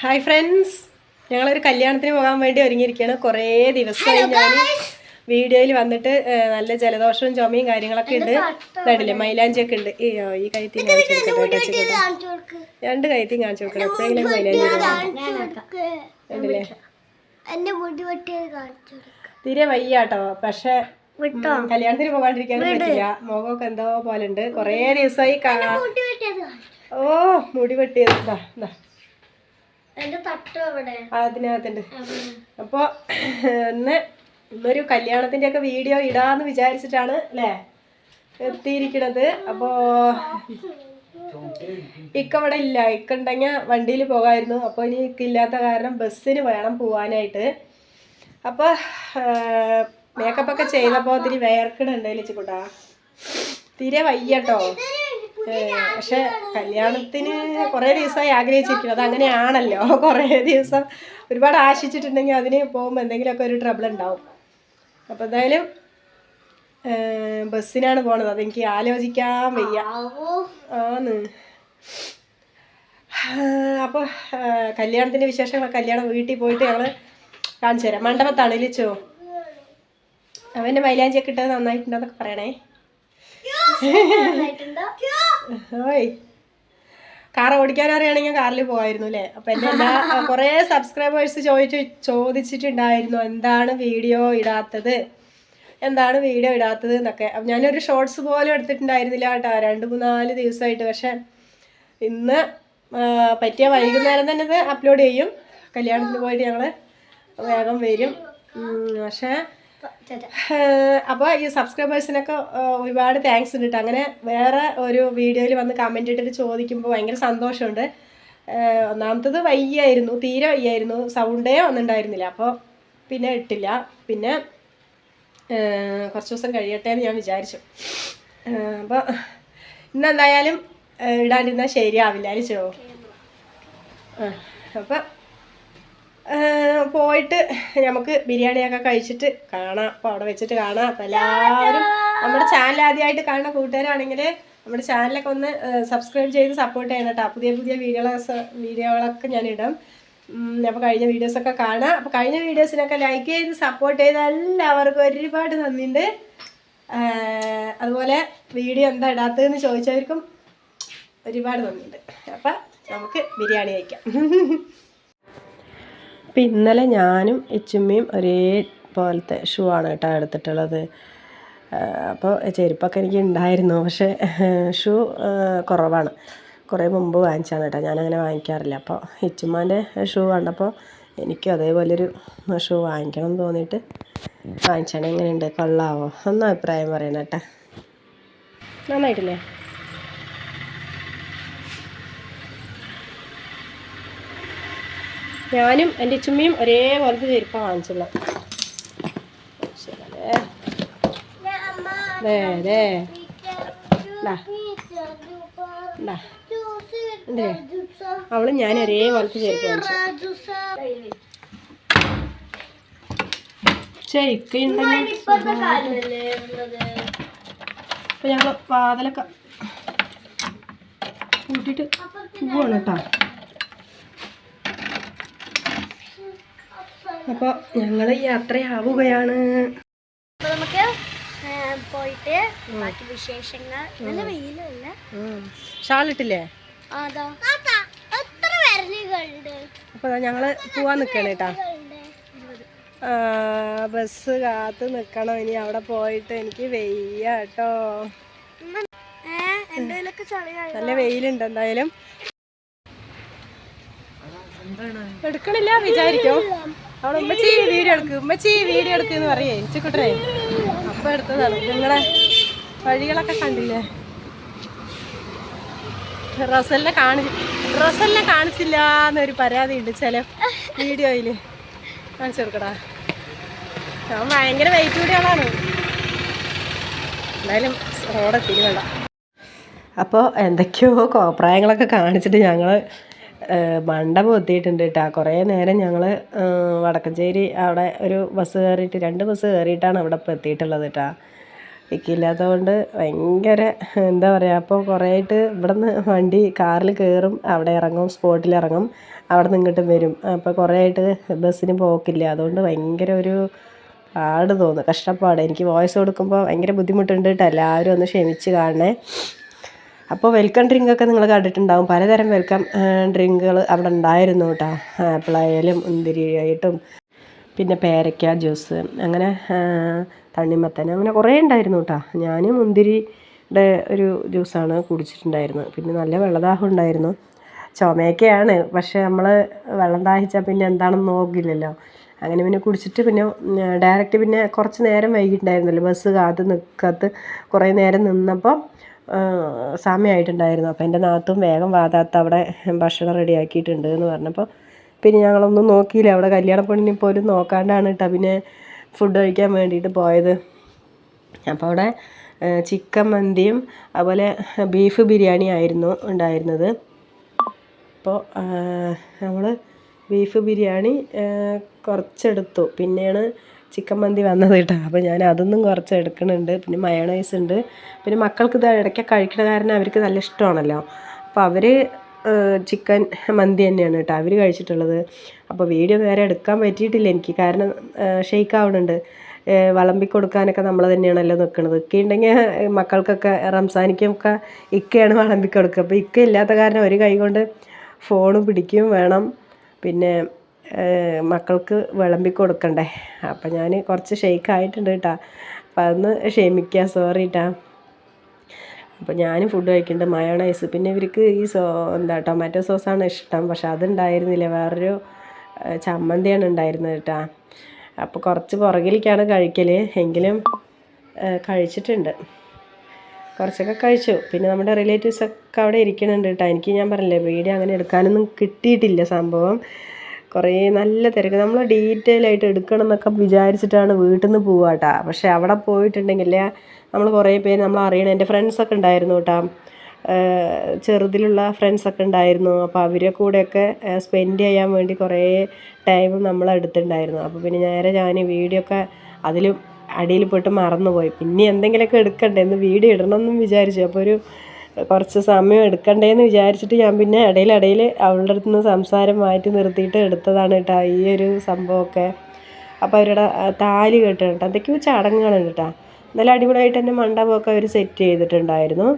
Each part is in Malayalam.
ഹായ് ഫ്രണ്ട്സ് ഞങ്ങളൊരു കല്യാണത്തിന് പോകാൻ വേണ്ടി ഒരുങ്ങിയിരിക്കുകയാണ്. കുറേ ദിവസമായി ഞാൻ വീഡിയോയിൽ വന്നിട്ട് നല്ല ജലദോഷവും ചുമയും കാര്യങ്ങളൊക്കെ ഉണ്ട്. ഇതായിട്ടില്ലേ മൈലാഞ്ചിയൊക്കെ ഉണ്ട്. ഈ ഓ, ഈ കൈത്തി കാണിച്ചു കൊടുക്കട്ടെ രണ്ട് കൈത്തി കാണിച്ചു കൊടുക്കണം. എപ്പോഴെങ്കിലും മൈലാഞ്ചി തീരെ വയ്യാട്ടോ. പക്ഷെ കല്യാണത്തിന് പോകാണ്ടിരിക്കാനും പറ്റില്ല. മുഖമൊക്കെ എന്തോ പോലെ ഉണ്ട്. കുറേ ദിവസമായി കാണാം ഓ മുടി വെട്ടിയത്. ഇതാ ഇതാ അതിനകത്തുണ്ട്. അപ്പോൾ ഇന്ന് ഇന്നൊരു കല്യാണത്തിന്റെ ഒക്കെ വീഡിയോ ഇടാന്ന് വിചാരിച്ചിട്ടാണ് അല്ലേ? എത്തിയിരിക്കണത്. അപ്പോൾ ഇക്കവിടെ ഇല്ല. ഇക്ക ഉണ്ടെങ്കിൽ വണ്ടിയിൽ പോകാമായിരുന്നു അപ്പോൾ ഇനി ഇക്ക ഇല്ലാത്ത കാരണം ബസ്സിന് വേണം പോവാനായിട്ട്. അപ്പോൾ മേക്കപ്പൊക്കെ ചെയ്തപ്പോൾ ഒത്തിരി വേർക്കണുണ്ട് ലച്ചിക്കുട്ടാ? തീരെ വയ്യട്ടോ പക്ഷെ കല്യാണത്തിന് കുറേ ദിവസമായി ആഗ്രഹിച്ചിരിക്കുന്നത് അങ്ങനെയാണല്ലോ. കുറേ ദിവസം ഒരുപാട് ആശിച്ചിട്ടുണ്ടെങ്കിൽ അതിന് പോകുമ്പോൾ എന്തെങ്കിലുമൊക്കെ ഒരു ട്രബിൾ ഉണ്ടാവും. അപ്പോൾ എന്തായാലും ബസ്സിനാണ് പോണത്. അതെനിക്ക് ആലോചിക്കാൻ വയ്യ. ആന്ന്. അപ്പോൾ കല്യാണത്തിന്റെ വിശേഷങ്ങൾ കല്യാണം വീട്ടിൽ പോയിട്ട് ഞങ്ങൾ കാണിച്ചു തരാം. മണ്ഡപത്താണ് ഇലിച്ചോ അവന്റെ മൈലാഞ്ചിയൊക്കെ ഇട്ടത് നന്നായിട്ടുണ്ടോ എന്നൊക്കെ പറയണേ. ഓയ്. കാർ ഓടിക്കാൻ അറിയാണെങ്കിൽ കാറിൽ പോകായിരുന്നു അല്ലേ? അപ്പം എന്റെ എല്ലാ കുറേ സബ്സ്ക്രൈബേഴ്സ് ചോദിച്ച് ചോദിച്ചിട്ടുണ്ടായിരുന്നു എന്താണ് വീഡിയോ ഇടാത്തത്? എന്താണ് വീഡിയോ ഇടാത്തത് എന്നൊക്കെ. അപ്പം ഞാനൊരു ഷോർട്സ് പോലും എടുത്തിട്ടുണ്ടായിരുന്നില്ല കേട്ടോ രണ്ട് മൂന്നാൽ ദിവസമായിട്ട് പക്ഷെ ഇന്ന് പറ്റിയ വൈകുന്നേരം തന്നെ ഇത് അപ്ലോഡ് ചെയ്യും. കല്യാണത്തിന് പോയിട്ട് ഞങ്ങൾ വേഗം വരും. പക്ഷേ അപ്പോൾ ഈ സബ്സ്ക്രൈബേഴ്സിനൊക്കെ ഒരുപാട് താങ്ക്സ് ഉണ്ട് കേട്ടോ അങ്ങനെ വേറെ ഒരു വീഡിയോയിൽ വന്ന് കമന്റ് ഇട്ടിട്ട് ചോദിക്കുമ്പോൾ ഭയങ്കര സന്തോഷമുണ്ട്. ഒന്നാമത്തത് വയ്യായിരുന്നു. തീരെ വയ്യായിരുന്നു. സൗണ്ടേ ഒന്നുണ്ടായിരുന്നില്ല അപ്പോൾ പിന്നെ ഇട്ടില്ല. പിന്നെ കുറച്ച് ദിവസം കഴിയട്ടെ എന്ന് ഞാൻ വിചാരിച്ചു. അപ്പോൾ ഇന്നെന്തായാലും എന്തായാലും ഇടാണ്ടിരുന്നാൽ ശരിയാവില്ല അരിച്ചോ അപ്പം ഏഹ് പോയിട്ട് നമുക്ക് ബിരിയാണിയൊക്കെ കഴിച്ചിട്ട് കാണാം. അപ്പോൾ അവിടെ വെച്ചിട്ട് കാണാം. അപ്പോൾ എല്ലാവരും നമ്മുടെ ചാനൽ ആദ്യമായിട്ട് കാണുന്ന കൂട്ടുകാരാണെങ്കിൽ നമ്മുടെ ചാനലൊക്കെ ഒന്ന് സബ്സ്ക്രൈബ് ചെയ്ത് സപ്പോർട്ട് ചെയ്യണം കേട്ടോ പുതിയ പുതിയ വീഡിയോകളൊക്കെ വീഡിയോകളൊക്കെ ഞാൻ ഇടാം. അപ്പോൾ കഴിഞ്ഞ വീഡിയോസൊക്കെ കാണാം. അപ്പോൾ കഴിഞ്ഞ വീഡിയോസിനൊക്കെ ലൈക്ക് ചെയ്ത് സപ്പോർട്ട് ചെയ്ത എല്ലാവർക്കും ഒരുപാട് നന്ദിയുണ്ട് അതുപോലെ വീഡിയോ എന്താ ഇടാത്തതെന്ന് ചോദിച്ചവർക്കും ഒരുപാട് നന്ദിയുണ്ട് അപ്പം നമുക്ക് ബിരിയാണി വയ്ക്കാം അപ്പം ഇന്നലെ ഞാനും എച്ചുമ്മയും ഒരേ പോലത്തെ ഷൂ ആണ് കേട്ടോ എടുത്തിട്ടുള്ളത്. അപ്പോൾ ചെരുപ്പൊക്കെ എനിക്ക് ഉണ്ടായിരുന്നു. പക്ഷേ ഷൂ കുറവാണ്. കുറേ മുമ്പ് വാങ്ങിച്ചാണ് കേട്ടോ. ഞാനങ്ങനെ വാങ്ങിക്കാറില്ല. അപ്പോൾ എച്ചുമ്മാന്റെ ഷൂ കണ്ടപ്പോൾ എനിക്കും അതേപോലൊരു ഷൂ വാങ്ങിക്കണം എന്ന് തോന്നിയിട്ട് വാങ്ങിച്ചാണ് എങ്ങനെയുണ്ട്? കൊള്ളാവോ? ഒന്ന് അഭിപ്രായം പറയണം നന്നായിട്ടില്ലേ? ഞാനും എന്റെ ചുമ്മിയും ഒരേപോലത്തെ ചെരുപ്പാണ് വാങ്ങിച്ചുള്ളത് അവൾ ഞാൻ ഒരേപോലത്തെ ചെരുപ്പ് വാങ്ങിച്ചു. ശരിക്കുണ്ടെങ്കിൽ അപ്പൊ ഞങ്ങൾ വാതിലൊക്കെ കൂട്ടിയിട്ട് പോവാണ് കേട്ടോ. അപ്പോൾ ഞങ്ങൾ യാത്രയാവുകയാണ്. അപ്പോൾ നമുക്ക് പോയിട്ട് ബാക്കി വിശേഷങ്ങൾ. നല്ല വെയിലല്ല? ഷാളിട്ടില്ലേ? അപ്പോൾ ഞങ്ങൾ പോവാൻ നിൽക്കണം കേട്ടാ. ബസ് കാത്ത് നിൽക്കണം ഇനി അവിടെ പോയിട്ട് എനിക്ക് വെയ്യ കേട്ടോ. ഏഹ് എന്തെങ്കിലുമൊക്കെ നല്ല വെയിലുണ്ട് എന്തായാലും. എടുക്കണില്ല വിചാരിക്കും. അവിടെ ഉമ്മച്ചി വീഡിയോ എടുക്ക്. ഉമ്മച്ചി വീഡിയോ എടുക്ക് പറയേ. ചിക്കുട്ടനെ അപ്പം എടുത്തതാണ്. നിങ്ങളെ വഴികളൊക്കെ കണ്ടില്ലേ? റസലിനെ കാണി റസലിനെ കാണിച്ചില്ല എന്നൊരു പരാതി ഉണ്ട് ചില വീഡിയോയിൽ കാണിച്ചു കൊടുക്കടാ. ഞാൻ ഭയങ്കര വെയിറ്റ് കൂടിയ എന്തായാലും റോഡെത്തിരി വേണ്ട അപ്പോൾ എന്തൊക്കെയോ കോപ്രായങ്ങളൊക്കെ കാണിച്ചിട്ട് ഞങ്ങൾ മണ്ഡപം എത്തിയിട്ടുണ്ട് കേട്ടോ കുറേ നേരം ഞങ്ങൾ വടക്കഞ്ചേരി അവിടെ ഒരു ബസ് കയറിയിട്ട് രണ്ട് ബസ് കയറിയിട്ടാണ് അവിടെ ഇപ്പോൾ എത്തിയിട്ടുള്ളത് കേട്ടോ ഇക്കില്ലാത്തതുകൊണ്ട് ഭയങ്കര എന്താ പറയുക അപ്പോൾ കുറേ ആയിട്ട് ഇവിടെ നിന്ന് വണ്ടി കാറിൽ കയറും അവിടെ ഇറങ്ങും സ്പോട്ടിൽ ഇറങ്ങും അവിടെ നിന്ന് ഇങ്ങോട്ടും വരും. അപ്പോൾ കുറേ ആയിട്ട് ബസ്സിന് പോക്കില്ല. അതുകൊണ്ട് ഭയങ്കര ഒരു പാട് തോന്നുന്നു കഷ്ടപ്പാട്. എനിക്ക് വോയിസ് കൊടുക്കുമ്പോൾ ഭയങ്കര ബുദ്ധിമുട്ടുണ്ട് കേട്ടോ എല്ലാവരും ഒന്ന് ക്ഷമിച്ച് കാണണേ. അപ്പോൾ വെൽക്കം ഡ്രിങ്ക് ഒക്കെ നിങ്ങൾ കണ്ടിട്ടുണ്ടാവും. പലതരം വെൽക്കം ഡ്രിങ്കുകൾ അവിടെ ഉണ്ടായിരുന്നു കേട്ടോ. ആപ്പിളായാലും മുന്തിരിയായിട്ടും പിന്നെ പേരയ്ക്ക ജ്യൂസ് അങ്ങനെ തണ്ണിമത്തൻ അങ്ങനെ കുറേ ഉണ്ടായിരുന്നു കേട്ടോ. ഞാൻ മുന്തിരിയുടെ ഒരു ജ്യൂസാണ് കുടിച്ചിട്ടുണ്ടായിരുന്നത്. പിന്നെ നല്ല വെള്ളദാഹം ഉണ്ടായിരുന്നു. ചുമയൊക്കെയാണ്. പക്ഷേ നമ്മൾ വെള്ളം ദാഹിച്ചാൽ പിന്നെ എന്താണെന്ന് നോക്കില്ലല്ലോ. അങ്ങനെ പിന്നെ കുടിച്ചിട്ട് പിന്നെ ഡയറക്റ്റ് പിന്നെ കുറച്ച് നേരം വൈകിട്ടുണ്ടായിരുന്നല്ലോ. ബസ് കാത്ത് നിൽക്കാത്ത കുറേ നേരം നിന്നപ്പോൾ സമയമായിട്ടുണ്ടായിരുന്നു. അപ്പോൾ എന്റെ നാത്തും വേഗം വാതാത്ത അവിടെ ഭക്ഷണം റെഡിയാക്കിയിട്ടുണ്ട് എന്ന് പറഞ്ഞപ്പോൾ പിന്നെ ഞങ്ങളൊന്നും നോക്കിയില്ല. അവിടെ കല്യാണ പെണ്ണിനെ പോലും നോക്കാണ്ടാണ് കേട്ടോ പിന്നെ ഫുഡ് കഴിക്കാൻ വേണ്ടിയിട്ട് പോയത്. അപ്പോൾ അവിടെ ചിക്കൻ മന്തിയും അതുപോലെ ബീഫ് ബിരിയാണി ആയിരുന്നു ഉണ്ടായിരുന്നത്. അപ്പോൾ നമ്മൾ ബീഫ് ബിരിയാണി കുറച്ചെടുത്തു. പിന്നെയാണ് ചിക്കൻ മന്തി വന്നത് കേട്ടോ. അപ്പോൾ ഞാൻ അതൊന്നും കുറച്ച് എടുക്കുന്നുണ്ട് പിന്നെ മയോണൈസ് ഉണ്ട്. പിന്നെ മക്കൾക്ക് ഇത് ഇടയ്ക്ക് കഴിക്കണ കാരണം അവർക്ക് നല്ല ഇഷ്ടമാണല്ലോ. അപ്പോൾ അവർ ചിക്കൻ മന്തി തന്നെയാണ് കേട്ടോ അവർ കഴിച്ചിട്ടുള്ളത്. അപ്പോൾ വീഡിയോ വേറെ എടുക്കാൻ പറ്റിയിട്ടില്ല എനിക്ക്. കാരണം ഷെയ്ക്ക് ആവുന്നുണ്ട് വിളമ്പി കൊടുക്കാനൊക്കെ നമ്മൾ തന്നെയാണല്ലോ നിൽക്കുന്നത് ഇക്ക ഉണ്ടെങ്കിൽ മക്കൾക്കൊക്കെ റംസാനിക്കൊക്കെ ഇക്കയാണ് വിളമ്പി കൊടുക്കുക. അപ്പോൾ ഇക്ക ഇല്ലാത്ത കാരണം ഒരു കൈ കൊണ്ട് ഫോണ് പിടിക്കും വേണം. പിന്നെ മക്കൾക്ക് വിളമ്പി കൊടുക്കണ്ടേ? അപ്പം ഞാൻ കുറച്ച് ഷെയ്ക്ക് ആയിട്ടുണ്ട് കേട്ടോ അപ്പം അതൊന്ന് ക്ഷമിക്കുക സോറി കേട്ടാ അപ്പോൾ ഞാൻ ഫുഡ് കഴിക്കുന്നുണ്ട് മയോണൈസ് പിന്നെ ഇവർക്ക് ഈ സോ എന്താ ടൊമാറ്റോ സോസാണ് ഇഷ്ടം. പക്ഷെ അതുണ്ടായിരുന്നില്ല. വേറൊരു ചമ്മന്തിയാണ് ഉണ്ടായിരുന്നത് കേട്ടോ അപ്പോൾ കുറച്ച് പുറകിലേക്കാണ് കഴിക്കൽ എങ്കിലും കഴിച്ചിട്ടുണ്ട്. കുറച്ചൊക്കെ കഴിച്ചു. പിന്നെ നമ്മുടെ റിലേറ്റീവ്സൊക്കെ അവിടെ ഇരിക്കുന്നുണ്ട് കേട്ടോ എനിക്ക് ഞാൻ പറഞ്ഞില്ലേ വീഡിയോ അങ്ങനെ എടുക്കാനൊന്നും കിട്ടിയിട്ടില്ല സംഭവം. കുറേ നല്ല തിരക്ക്. നമ്മൾ ഡീറ്റെയിൽ ആയിട്ട് എടുക്കണം എന്നൊക്കെ വിചാരിച്ചിട്ടാണ് വീട്ടിൽ നിന്ന് പോവുക കേട്ടോ പക്ഷേ അവിടെ പോയിട്ടുണ്ടെങ്കിൽ നമ്മൾ കുറേ പേര് നമ്മൾ അറിയണം എന്റെ ഫ്രണ്ട്സൊക്കെ ഉണ്ടായിരുന്നു കേട്ടോ ചെറുതിലുള്ള ഫ്രണ്ട്സൊക്കെ ഉണ്ടായിരുന്നു. അപ്പോൾ അവരെ കൂടെയൊക്കെ സ്പെൻഡ് ചെയ്യാൻ വേണ്ടി കുറേ ടൈം നമ്മൾ എടുത്തിട്ടുണ്ടായിരുന്നു. അപ്പോൾ പിന്നെ നേരെ ഞാൻ വീഡിയോ ഒക്കെ അതിലും അടിയിൽ പോയിട്ട് മറന്നുപോയി. പിന്നെ എന്തെങ്കിലുമൊക്കെ എടുക്കണ്ടേ? എന്ന് വീഡിയോ ഇടണമെന്നും വിചാരിച്ചു. അപ്പോൾ ഒരു കുറച്ച് സമയം എടുക്കണ്ടേന്ന് വിചാരിച്ചിട്ട് ഞാൻ പിന്നെ ഇടയിൽ ഇടയിൽ അവളുടെ അടുത്ത് നിന്ന് സംസാരം മാറ്റി നിർത്തിയിട്ട് എടുത്തതാണ് കേട്ടോ ഈ ഒരു സംഭവമൊക്കെ. അപ്പോൾ അവരുടെ താലി കേട്ടോ കേട്ടോ. എന്തൊക്കെയോ ചടങ്ങുകളുണ്ട് കേട്ടോ. നല്ല അടിപൊളിയായിട്ട് തന്നെ മണ്ഡപമൊക്കെ അവർ സെറ്റ് ചെയ്തിട്ടുണ്ടായിരുന്നു.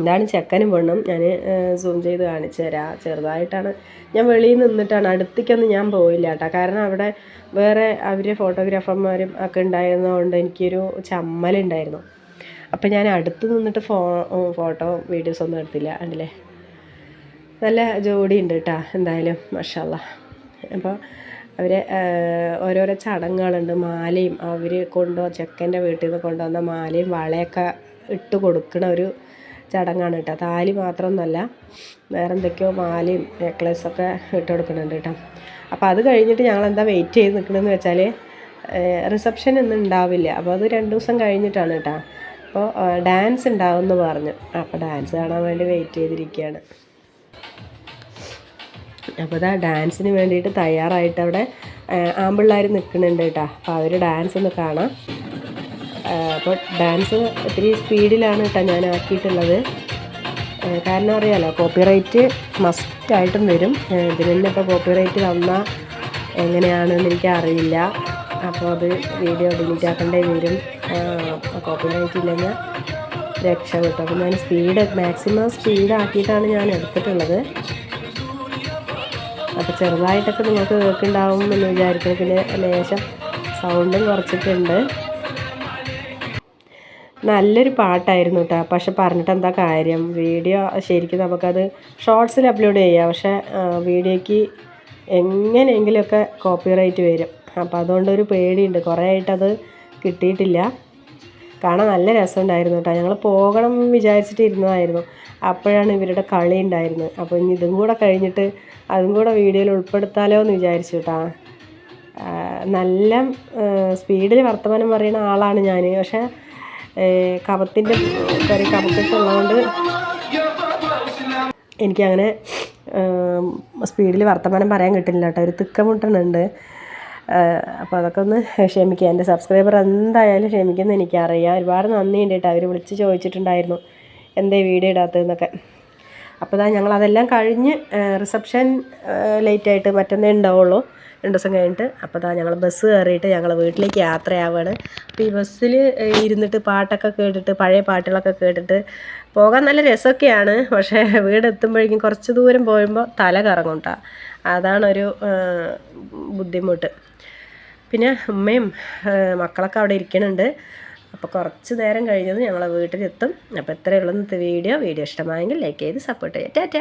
ഇതാണ് ചെക്കനും പെണ്ണും. ഞാൻ സൂം ചെയ്ത് കാണിച്ചു തരാം. ചെറുതായിട്ടാണ്. ഞാൻ വെളിയിൽ നിന്നിട്ടാണ്. അടുത്തേക്കൊന്നും ഞാൻ പോയില്ല കേട്ടോ. കാരണം അവിടെ വേറെ അവർ ഫോട്ടോഗ്രാഫർമാരും ഒക്കെ ഉണ്ടായിരുന്നതുകൊണ്ട് എനിക്കൊരു ചമ്മലുണ്ടായിരുന്നു. അപ്പം ഞാൻ അടുത്ത് നിന്നിട്ട് ഫോ ഫോട്ടോ വീഡിയോസ് ഒന്നും എടുത്തില്ല കണ്ടില്ലേ? നല്ല ജോഡി ഉണ്ട് കേട്ടോ എന്തായാലും മഷാല്ല അപ്പോൾ അവർ ഓരോരോ ചടങ്ങുകളുണ്ട് മാലയും അവർ കൊണ്ടു ചെക്കന്റെ വീട്ടിൽ നിന്ന് കൊണ്ടുവന്ന മാലയും വളയൊക്കെ ഇട്ട് കൊടുക്കണ ഒരു ചടങ്ങാണ് കേട്ടോ താലി മാത്രമൊന്നുമല്ല വേറെ എന്തൊക്കെയോ മാലയും നെക്ലസൊക്കെ ഇട്ട് കൊടുക്കുന്നുണ്ട് കേട്ടോ അപ്പോൾ അത് കഴിഞ്ഞിട്ട് ഞങ്ങൾ എന്താ വെയിറ്റ് ചെയ്ത് നിൽക്കണമെന്ന് വെച്ചാൽ റിസപ്ഷൻ ഒന്നും ഉണ്ടാവില്ല. അപ്പോൾ അത് രണ്ട് ദിവസം കഴിഞ്ഞിട്ടാണ് കേട്ടോ അപ്പോൾ ഡാൻസ് ഉണ്ടാവുമെന്ന് പറഞ്ഞു. അപ്പോൾ ഡാൻസ് കാണാൻ വേണ്ടി വെയിറ്റ് ചെയ്തിരിക്കുകയാണ്. അപ്പോൾ ഇതാ ഡാൻസിന് വേണ്ടിയിട്ട് തയ്യാറായിട്ട് അവിടെ ആമ്പിള്ളേർ നിൽക്കുന്നുണ്ട് കേട്ടോ. അപ്പോൾ അവർ ഡാൻസ് ഒന്ന് കാണാം. അപ്പോൾ ഡാൻസ് ഒത്തിരി സ്പീഡിലാണ് കേട്ടോ ഞാൻ ആക്കിയിട്ടുള്ളത്. കാരണം അറിയാലോ കോപ്പിറൈറ്റ് മസ്റ്റായിട്ടും വരും. ഇതിൽ ഇപ്പോൾ കോപ്പിറൈറ്റ് വന്നാൽ എങ്ങനെയാണെന്ന് എനിക്ക് അറിയില്ല അപ്പോൾ അത് വീഡിയോ ഡിലീറ്റ് ആക്കേണ്ടി വരും കോപ്പി കോപ്പിറൈറ്റ് ഇല്ലെങ്കിൽ കിട്ടും അപ്പോൾ ഞാൻ സ്പീഡ് മാക്സിമം സ്പീഡ് ആക്കിയിട്ടാണ് ഞാൻ എടുത്തിട്ടുള്ളത്. അപ്പോൾ ചെറുതായിട്ടൊക്കെ നിങ്ങൾക്ക് കേൾക്കുന്നുണ്ടാവും എന്ന് വിചാരിക്കുന്നത് പിന്നെ ലേശം സൗണ്ടും കുറച്ചിട്ടുണ്ട് നല്ലൊരു പാട്ടായിരുന്നു കേട്ടോ. പക്ഷെ പറഞ്ഞിട്ട് എന്താ കാര്യം? വീഡിയോ ശരിക്കും നമുക്കത് ഷോർട്സിൽ അപ്ലോഡ് ചെയ്യാം. പക്ഷേ വീഡിയോയ്ക്ക് എങ്ങനെയെങ്കിലുമൊക്കെ കോപ്പിറൈറ്റ് വരും. അപ്പോൾ അതുകൊണ്ടൊരു പേടിയുണ്ട്. കുറേ ആയിട്ടത് കിട്ടിയിട്ടില്ല. കാണാൻ നല്ല രസമുണ്ടായിരുന്നു കേട്ടോ ഞങ്ങൾ പോകണം വിചാരിച്ചിട്ട് ഇരുന്നതായിരുന്നു അപ്പോഴാണ് ഇവരുടെ കളി ഉണ്ടായിരുന്നത്. അപ്പോൾ ഇനി ഇതും കൂടെ കഴിഞ്ഞിട്ട് അതും കൂടെ വീഡിയോയിൽ ഉൾപ്പെടുത്താലോ എന്ന് വിചാരിച്ചു കേട്ടോ നല്ല സ്പീഡിൽ വർത്തമാനം പറയുന്ന ആളാണ് ഞാൻ പക്ഷേ കപത്തിന്റെ കറി കപത്തൊക്കെ ഉള്ളതുകൊണ്ട് എനിക്കങ്ങനെ സ്പീഡിൽ വർത്തമാനം പറയാൻ കിട്ടില്ല കേട്ടോ ഒരു തിക്കമുട്ടനുണ്ട്. അപ്പോൾ അതൊക്കെ ഒന്ന് ക്ഷമിക്കുക എന്റെ സബ്സ്ക്രൈബർ എന്തായാലും ക്ഷമിക്കുമെന്ന് എനിക്കറിയാം. ഒരുപാട് നന്ദിയുണ്ട് കേട്ടോ അവർ വിളിച്ച് ചോദിച്ചിട്ടുണ്ടായിരുന്നു. എന്തേ വീഡിയോ ഇടാത്തതെന്നൊക്കെ. അപ്പോൾ ഞങ്ങൾ അതെല്ലാം കഴിഞ്ഞ് റിസപ്ഷൻ ലേറ്റായിട്ട് മറ്റന്നേ ഉണ്ടാവുള്ളൂ. രണ്ട് ദിവസം കഴിഞ്ഞിട്ട് അപ്പോൾ താ ഞങ്ങൾ ബസ് കയറിയിട്ട് ഞങ്ങൾ വീട്ടിലേക്ക് യാത്രയാവുകയാണ് അപ്പോൾ ഈ ബസ്സിൽ ഇരുന്നിട്ട് പാട്ടൊക്കെ കേട്ടിട്ട് പഴയ പാട്ടുകളൊക്കെ കേട്ടിട്ട് പോകാൻ നല്ല രസമൊക്കെയാണ് പക്ഷേ വീടെത്തുമ്പോഴേക്കും കുറച്ച് ദൂരം പോയുമ്പോൾ തല കറങ്ങും കേട്ടോ അതാണൊരു ബുദ്ധിമുട്ട്. പിന്നെ ഉമ്മയും മക്കളൊക്കെ അവിടെ ഇരിക്കുന്നുണ്ട് അപ്പോൾ കുറച്ച് നേരം കഴിഞ്ഞത് ഞങ്ങൾ വീട്ടിലെത്തും. അപ്പോൾ ഇന്നത്തെ വീഡിയോ. വീഡിയോ ഇഷ്ടമായെങ്കിൽ ലൈക്ക് ചെയ്ത് സപ്പോർട്ട് ചെയ്യാം. ടാറ്റ!